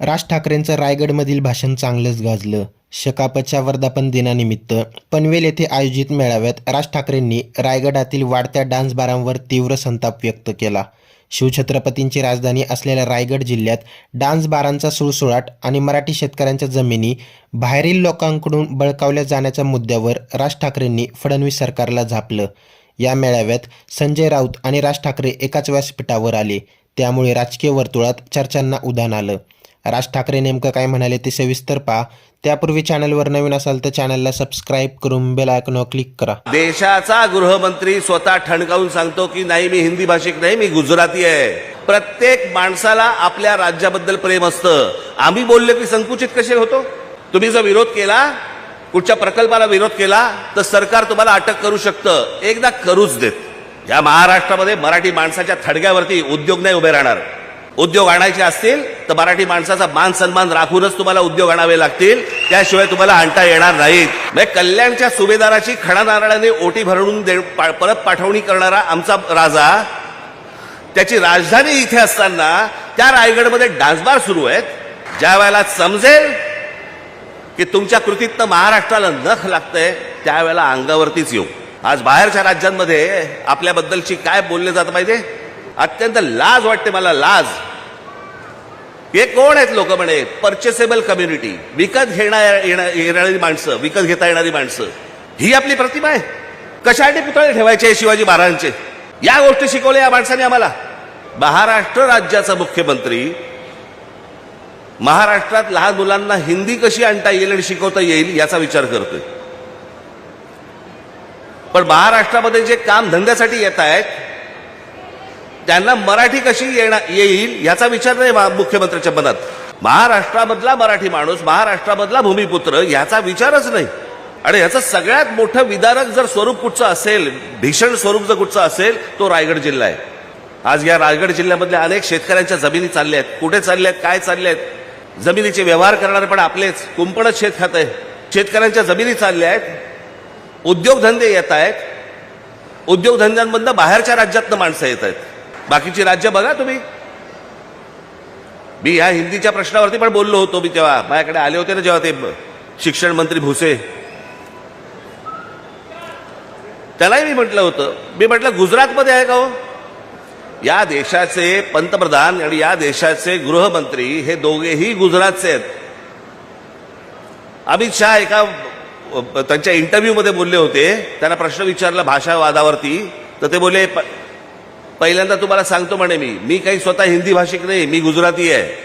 राज ठाकरेंचं रायगडमधील भाषण चांगलंच गाजलं. शकापच्या वर्धापन दिनानिमित्त पनवेल येथे आयोजित मेळाव्यात राज ठाकरेंनी रायगडातील वाढत्या डान्स बारांवर तीव्र संताप व्यक्त केला. शिवछत्रपतींची राजधानी असलेल्या रायगड जिल्ह्यात डान्स बारांचा सुळसुळाट आणि मराठी शेतकऱ्यांच्या जमिनी बाहेरील लोकांकडून बळकावल्या जाण्याच्या मुद्द्यावर राज ठाकरेंनी फडणवीस सरकारला झापलं. या मेळाव्यात संजय राऊत आणि राज ठाकरे एकाच व्यासपीठावर आले. त्यामुळे राजकीय वर्तुळात चर्चांना उधाण आलं. राज ठाकरे नेमकं काय म्हणाले ते सविस्तर पहा. त्यापूर्वी चॅनलवर नवीन असाल तर चॅनलला सबस्क्राईब करून बेल आयकॉनवर क्लिक करा. देशाचा गृहमंत्री स्वतः ठणकावून सांगतो की नाही मी हिंदी भाषिक नाही मी गुजराती आहे. प्रत्येक माणसाला आपल्या राज्याबद्दल प्रेम असतं. आम्ही बोलले की संकुचित कसे होतो? तुम्ही जर विरोध केला कुठच्या प्रकल्पाला विरोध केला तर सरकार तुम्हाला अटक करू शकतं. एकदा करूच देत. या महाराष्ट्रामध्ये मराठी माणसाच्या थडग्यावरती उद्योग नाही उभे राहणार. उद्योग आणायचे असतील तर मराठी माणसाचा मान सन्मान राखूनच तुम्हाला उद्योग आणावे लागतील. त्याशिवाय तुम्हाला आणता येणार नाहीत. म्हणजे कल्याणच्या सुभेदाराची खडा नारळाने ओटी भरून परत पाठवणी करणारा आमचा राजा त्याची राजधानी इथे असताना त्या रायगडमध्ये डान्सबार सुरू आहेत. ज्या वेळेला समजेल की तुमच्या कृतीतनं महाराष्ट्राला नख लागतंय त्यावेळेला अंगावरतीच येऊ. आज बाहेरच्या राज्यांमध्ये आपल्याबद्दलची काय बोलले जात पाहिजे अत्यंत लाज वाटते मला लाज. हे कोण आहेत लोक म्हणे? परचेसेबल कम्युनिटी विकत घेणार येणारी माणसं विकत घेता येणारी माणसं. ही आपली प्रतिमा आहे. कशासाठी पुतळे ठेवायचे शिवाजी महाराजांचे? या गोष्टी शिकवल्या या माणसाने आम्हाला. महाराष्ट्र राज्याचा मुख्यमंत्री महाराष्ट्रात लहान मुलांना हिंदी कशी आणता येईल आणि शिकवता येईल याचा विचार करतोय. पण महाराष्ट्रामध्ये जे काम धंद्यासाठी येत आहेत त्यांना मराठी कशी येणार येईल याचा विचार नाही मुख्यमंत्र्यांच्या मुख्यमंत्र्याच्या मनात. महाराष्ट्रामधला मराठी माणूस महाराष्ट्रामधला भूमिपुत्र याचा विचारच नाही. आणि याचं सगळ्यात मोठं विदारक जर स्वरूप कुठचं असेल भीषण स्वरूप जर कुठचं असेल तो रायगड जिल्हा आहे. आज या रायगड जिल्ह्यामधल्या अनेक शेतकऱ्यांच्या जमिनी चालल्या आहेत. कुठे चालल्या आहेत? काय चालले आहेत? जमिनीचे व्यवहार करणारे पण आपलेच. कुंपणच शेत खात आहे. शेतकऱ्यांच्या जमिनी चालल्या आहेत. उद्योगधंदे येत आहेत. उद्योगधंद्यांमधनं बाहेरच्या राज्यातनं माणसं येत आहेत. बाकीची राज्य बघा तुम्ही. मी ह्या हिंदीच्या प्रश्नावरती पण बोललो होतो मी तेव्हा. माझ्याकडे आले होते ना जेव्हा ते शिक्षण मंत्री भुसे. त्यालाही मी म्हटलं होतं. मी म्हटलं गुजरातमध्ये आहे का हो? या देशाचे पंतप्रधान आणि या देशाचे गृहमंत्री हे दोघेही गुजरातचे आहेत. अमित शहा एका त्यांच्या इंटरव्ह्यूमध्ये बोलले होते. त्यांना प्रश्न विचारला भाषावादावरती. तर ते बोलले "प- पहिल्यांदा तुम्हाला सांगतो म्हणे मी मी काही स्वतः हिंदी भाषिक नाही मी गुजराती आहे.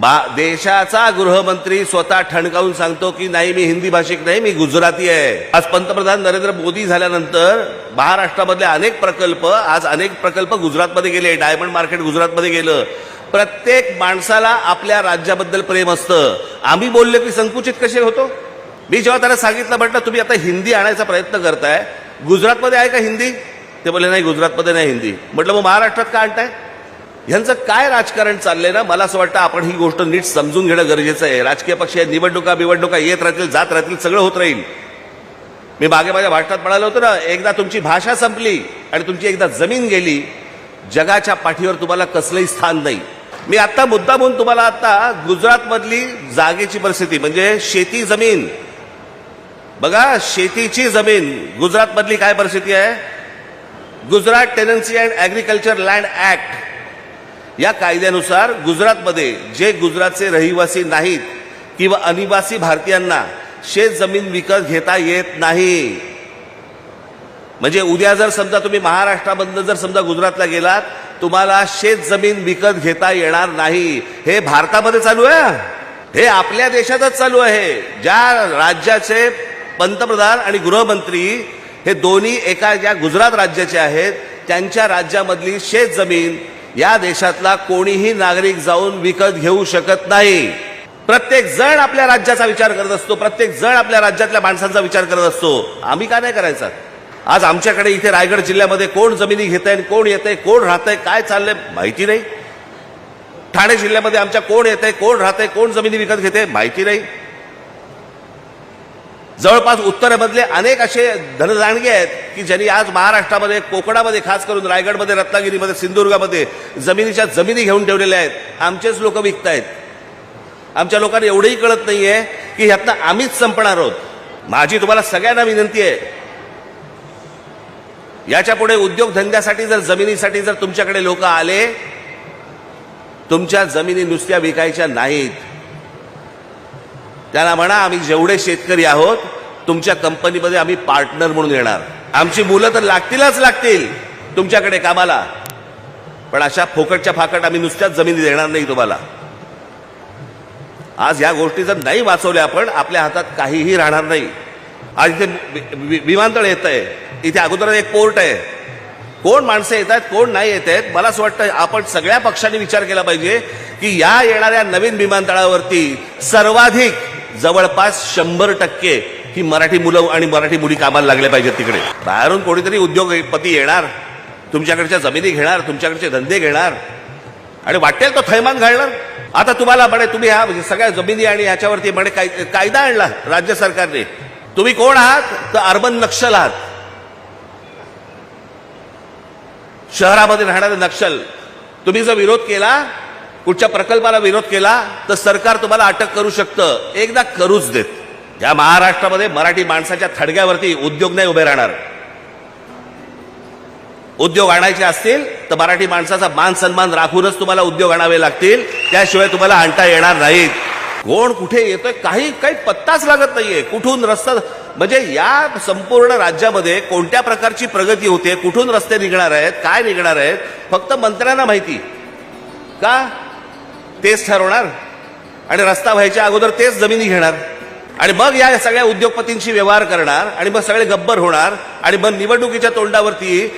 बा देशाचा गृहमंत्री स्वतः ठणकावून सांगतो की नाही मी हिंदी भाषिक नाही मी गुजराती आहे. आज पंतप्रधान नरेंद्र मोदी झाल्यानंतर महाराष्ट्रामधले अनेक प्रकल्प आज अनेक प्रकल्प गुजरातमध्ये गेले डायमंड मार्केट गुजरातमध्ये गेलं. प्रत्येक माणसाला आपल्या राज्याबद्दल प्रेम असतं. आम्ही बोलले की संकुचित कसे होतो? मी जेव्हा त्याला सांगितलं म्हटलं तुम्ही आता हिंदी आणायचा प्रयत्न करताय गुजरातमध्ये आहे का हिंदी? ते बोलले नाही गुजरातमध्ये नाही हिंदी. म्हटलं मग महाराष्ट्रात का आणताय? ह्यांचं काय राजकारण चाललंय ना मला असं वाटतं आपण ही गोष्ट नीट समजून घेणं गरजेचं आहे. राजकीय पक्ष आहेत, निवडणुका बिवडणुका येत राहतील जात राहतील सगळं होत राहील. मी मागे माझ्या भाषणात म्हणालो होतो ना एकदा तुमची भाषा संपली आणि तुमची एकदा जमीन गेली जगाच्या पाठीवर तुम्हाला कसलंही स्थान नाही. मी आता मुद्दा म्हणून तुम्हाला आता गुजरातमधली जागेची परिस्थिती म्हणजे शेती जमीन. बघा शेतीची जमीन गुजरातमधली काय परिस्थिती आहे? Gujarat tenancy and agriculture land act या कायद्यानुसार गुजरातमध्ये जे गुजरातचे रहिवासी नाहीत किंवा अनिवासी भारतीयांना शेत जमीन विकत घेता येत नाही. म्हणजे उद्या जर समजा तुम्ही महाराष्ट्रामधनं जर समजा गुजरातला गेलात तुम्हाला शेत जमीन विकत घेता येणार नाही. हे भारतामध्ये चालू आहे. हे आपल्या देशातच चालू आहे. ज्या राज्याचे पंतप्रधान आणि गृहमंत्री हे दोन्ही एका ज्या गुजरात राज्याचे आहेत त्यांच्या राज्यामधली शेत जमीन या देशातला कोणीही नागरिक जाऊन विकत घेऊ शकत नाही. प्रत्येक जण आपल्या राज्याचा विचार करत असतो प्रत्येक जण आपल्या राज्यातल्या माणसांचा विचार करत असतो. आम्ही का नाही करायचा? आज आमच्याकडे इथे रायगड जिल्ह्यामध्ये कोण जमिनी घेत आहे कोण येत आहे कोण राहत आहे काय चाललंय माहिती नाही. ठाणे जिल्ह्यामध्ये आमच्या कोण येत आहे कोण राहत आहे कोण जमिनी विकत घेते माहिती नाही. जवळपास उत्तरेमधले अनेक असे धनदांडगे आहेत की ज्यांनी आज महाराष्ट्रामध्ये कोकणामध्ये खास करून रायगडमध्ये रत्नागिरीमध्ये सिंधुदुर्गामध्ये जमिनीच्या जमिनी घेऊन ठेवलेल्या आहेत. आमचेच लोक विकतायत. आमच्या लोकांना एवढंही कळत नाही आहे की ह्यातनं आम्हीच संपणार आहोत. माझी तुम्हाला सगळ्यांना विनंती आहे. याच्यापुढे उद्योगधंद्यासाठी जर जमिनीसाठी जर तुमच्याकडे लोक आले तुमच्या जमिनी नुसत्या विकायच्या नाहीत. त्यांना म्हणा आम्ही जेवढे शेतकरी आहोत तुमच्या कंपनीमध्ये आम्ही पार्टनर म्हणून येणार. आमची मुलं तर लागतीलच लागतील तुमच्याकडे कामाला. पण अशा फोकटच्या फाकट आम्ही नुसत्याच जमिनी देणार नाही तुम्हाला. आज या गोष्टी जर नाही वाचवल्या आपण आपल्या हातात काहीही राहणार नाही. आज इथे वि- विमानतळ येत आहे. इथे अगोदर एक पोर्ट आहे. कोण माणसं येत आहेत कोण नाही येत आहेत मला असं वाटतं आपण सगळ्या पक्षांनी विचार केला पाहिजे की या येणाऱ्या नवीन विमानतळावरती सर्वाधिक जवळपास शंभर टक्के ही मराठी मुलं आणि मराठी मुली कामाला लागले पाहिजेत तिकडे. बाहेरून कोणीतरी उद्योगपती येणार तुमच्याकडच्या जमिनी घेणार तुमच्याकडचे धंदे घेणार. आणि वाटेल तो थैमान घालणार. आता तुम्हाला म्हणे तुम्ही ह्या म्हणजे सगळ्या जमिनी आणि ह्याच्यावरती म्हणे काय- कायदा आणला राज्य सरकारने. तुम्ही कोण आहात? तर अर्बन नक्षल आहात. शहरामध्ये राहणारे नक्षल. तुम्ही जर विरोध केला कुठच्या प्रकल्पाला विरोध केला तर सरकार तुम्हाला अटक करू शकतं. एकदा करूच देत. या महाराष्ट्रामध्ये मराठी माणसाच्या थडग्यावरती उद्योग नाही उभे राहणार. उद्योग आणायचे असतील तर मराठी माणसाचा मान सन्मान राखूनच तुम्हाला उद्योग आणावे लागतील. त्याशिवाय तुम्हाला आणता येणार नाहीत. कोण कुठे येतोय काही काही पत्ताच लागत नाहीये. कुठून रस्ता म्हणजे या संपूर्ण राज्यामध्ये कोणत्या प्रकारची प्रगती होते कुठून रस्ते निघणार आहेत काय निघणार आहेत फक्त मंत्र्यांना माहिती. का? तेच ठरवणार आणि रस्ता व्हायच्या अगोदर तेच जमिनी घेणार आणि मग या सगळ्या उद्योगपतींशी व्यवहार करणार आणि मग सगळे गब्बर होणार आणि मग निवडणुकीच्या तोंडावरती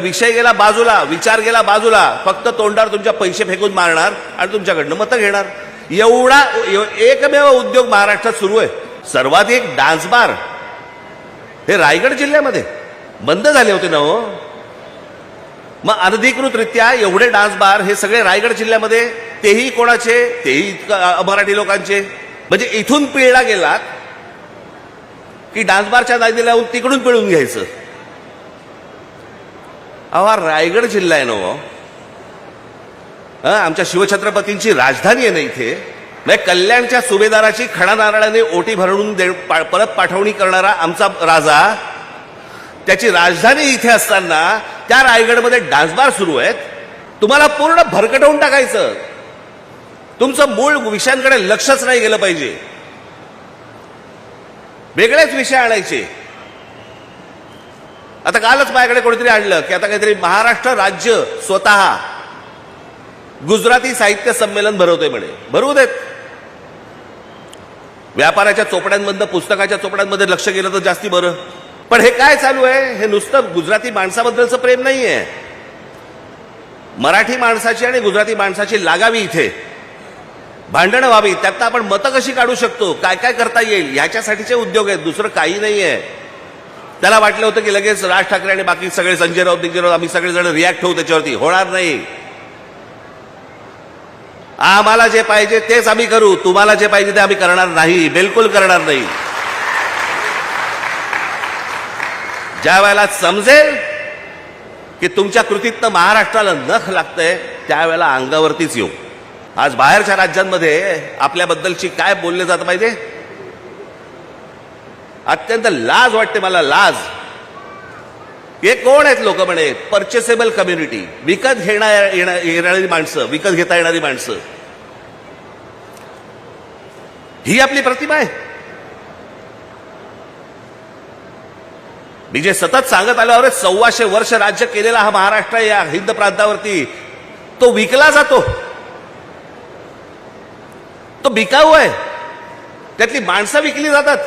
विषय गेला बाजूला विचार गेला बाजूला फक्त तोंडावर तुमच्या पैसे फेकून मारणार आणि तुमच्याकडनं मतं घेणार. एवढा एकमेव उद्योग महाराष्ट्रात सुरू आहे. सर्वाधिक डान्स बार. हे रायगड जिल्ह्यामध्ये. बंद झाले होते ना हो? मग अनधिकृतरित्या एवढे डान्स बार हे सगळे रायगड जिल्ह्यामध्ये तेही कोणाचे? तेही इतकं मराठी लोकांचे. म्हणजे इथून पिळला गेलात की डान्सबारच्या नादी लावून तिकडून पिळून घ्यायचं. अहो हा रायगड जिल्हा आहे ना हो. आमच्या शिवछत्रपतींची राजधानी आहे ना इथे. म्हणजे कल्याणच्या सुभेदाराची खडा नारळाने ओटी भरून दे पा- परत पाठवणी करणारा आमचा राजा त्याची राजधानी इथे असताना त्या रायगडमध्ये डान्सबार सुरू आहेत. तुम्हाला पूर्ण भरकटवून टाकायचं. तुमचं मूळ विषयांकडे लक्षच नाही गेलं पाहिजे. वेगळेच विषय आणायचे. आता कालच माझ्याकडे कोणीतरी आणलं की आता काहीतरी महाराष्ट्र राज्य स्वतः गुजराती साहित्य संमेलन भरवतोय म्हणे. भरवू देत. व्यापाराच्या चोपड्यांमधनं पुस्तकाच्या चोपड्यांमध्ये लक्ष गेलं तर जास्ती बरं. पण हे काय चालू आहे? हे नुसतं गुजराती माणसाबद्दलचं प्रेम नाहीये. मराठी माणसाची आणि गुजराती माणसाची लागावी इथे. भांडणं व्हावी त्यातनं आपण मतं कशी काढू शकतो? काय काय करता येईल? ह्याच्यासाठीचे उद्योग आहेत दुसरं काही नाही आहे त्याला वाटलं होतं की लगेच राज ठाकरे आणि बाकी सगळे संजय राऊत दिग्जय राऊत आम्ही सगळेजण रिॲक्ट होऊ त्याच्यावरती. होणार नाही. आम्हाला जे पाहिजे तेच आम्ही करू. तुम्हाला जे पाहिजे ते आम्ही करणार नाही. बिलकुल करणार नाही. ज्या वेळेला समजेल की तुमच्या कृतीतनं महाराष्ट्राला नख लागतंय त्यावेळेला अंगावरतीच येऊ. आज बाहेरच्या राज्यांमध्ये आपल्याबद्दलची काय बोलले जात माहिती अत्यंत लाज वाटते मला लाज. हे कोण आहेत लोक म्हणे? परचेसेबल कम्युनिटी विकत घेणार येणारी माणसं विकत घेता येणारी माणसं. ही आपली प्रतिमा आहे. मी जे सतत सांगत आल्यावर अरे सव्वाशे वर्ष राज्य केलेला हा महाराष्ट्र या हिंद प्रांतावरती तो विकला जातो. बिकाऊ आहे. त्यातली माणसं विकली जातात.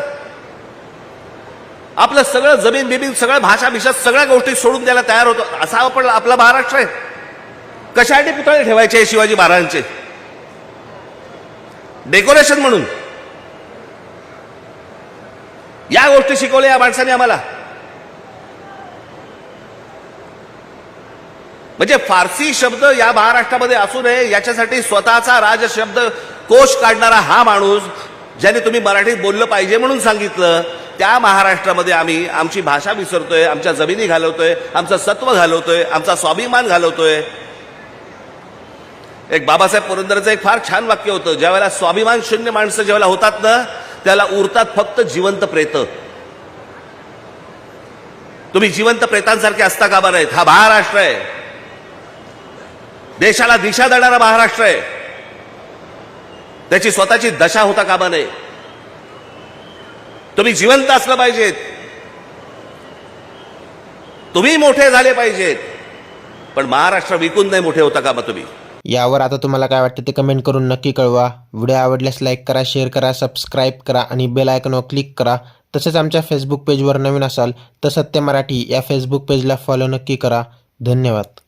आपलं सगळं जमीन बिमीन सगळं भाषा भिषा सगळ्या गोष्टी सोडून द्यायला तयार होतो. असा आपण आपला महाराष्ट्र आहे. कशासाठी पुतळे ठेवायचे शिवाजी महाराजांचे? डेकोरेशन म्हणून. या गोष्टी शिकवल्या या माणसाने आम्हाला. म्हणजे फारसी शब्द या महाराष्ट्रामध्ये असू नये याच्यासाठी स्वतःचा राज शब्द कोश काढणारा हा माणूस ज्याने तुम्ही मराठीत बोललं पाहिजे म्हणून सांगितलं त्या महाराष्ट्रामध्ये आम्ही आमची भाषा विसरतोय आमच्या जमिनी घालवतोय आमचं सत्व घालवतोय आमचा स्वाभिमान घालवतोय. एक बाबासाहेब पुरंदरचं एक फार छान वाक्य होतं ज्यावेळेला स्वाभिमान शून्य माणसं ज्यावेळेला होतात ना त्याला उरतात फक्त जिवंत प्रेत. तुम्ही जिवंत प्रेतांसारखे असता कामा आहेत हा महाराष्ट्र आहे. देशाला दिशा देणारा महाराष्ट्र आहे. त्याची स्वतःची दशा होता कामा नये. तुम्ही जिवंत असलं पाहिजेत. तुम्ही मोठे झाले पाहिजेत. पण महाराष्ट्र विकून नाही मोठे होता कामा तुम्ही. यावर आता तुम्हाला काय वाटतं ते कमेंट करून नक्की कळवा. व्हिडिओ आवडल्यास लाईक करा शेअर करा सबस्क्राईब करा आणि बेल आयकॉनवर क्लिक करा. तसेच आमच्या फेसबुक पेजवर नवीन असाल तर सत्य मराठी या फेसबुक पेजला फॉलो नक्की करा. धन्यवाद.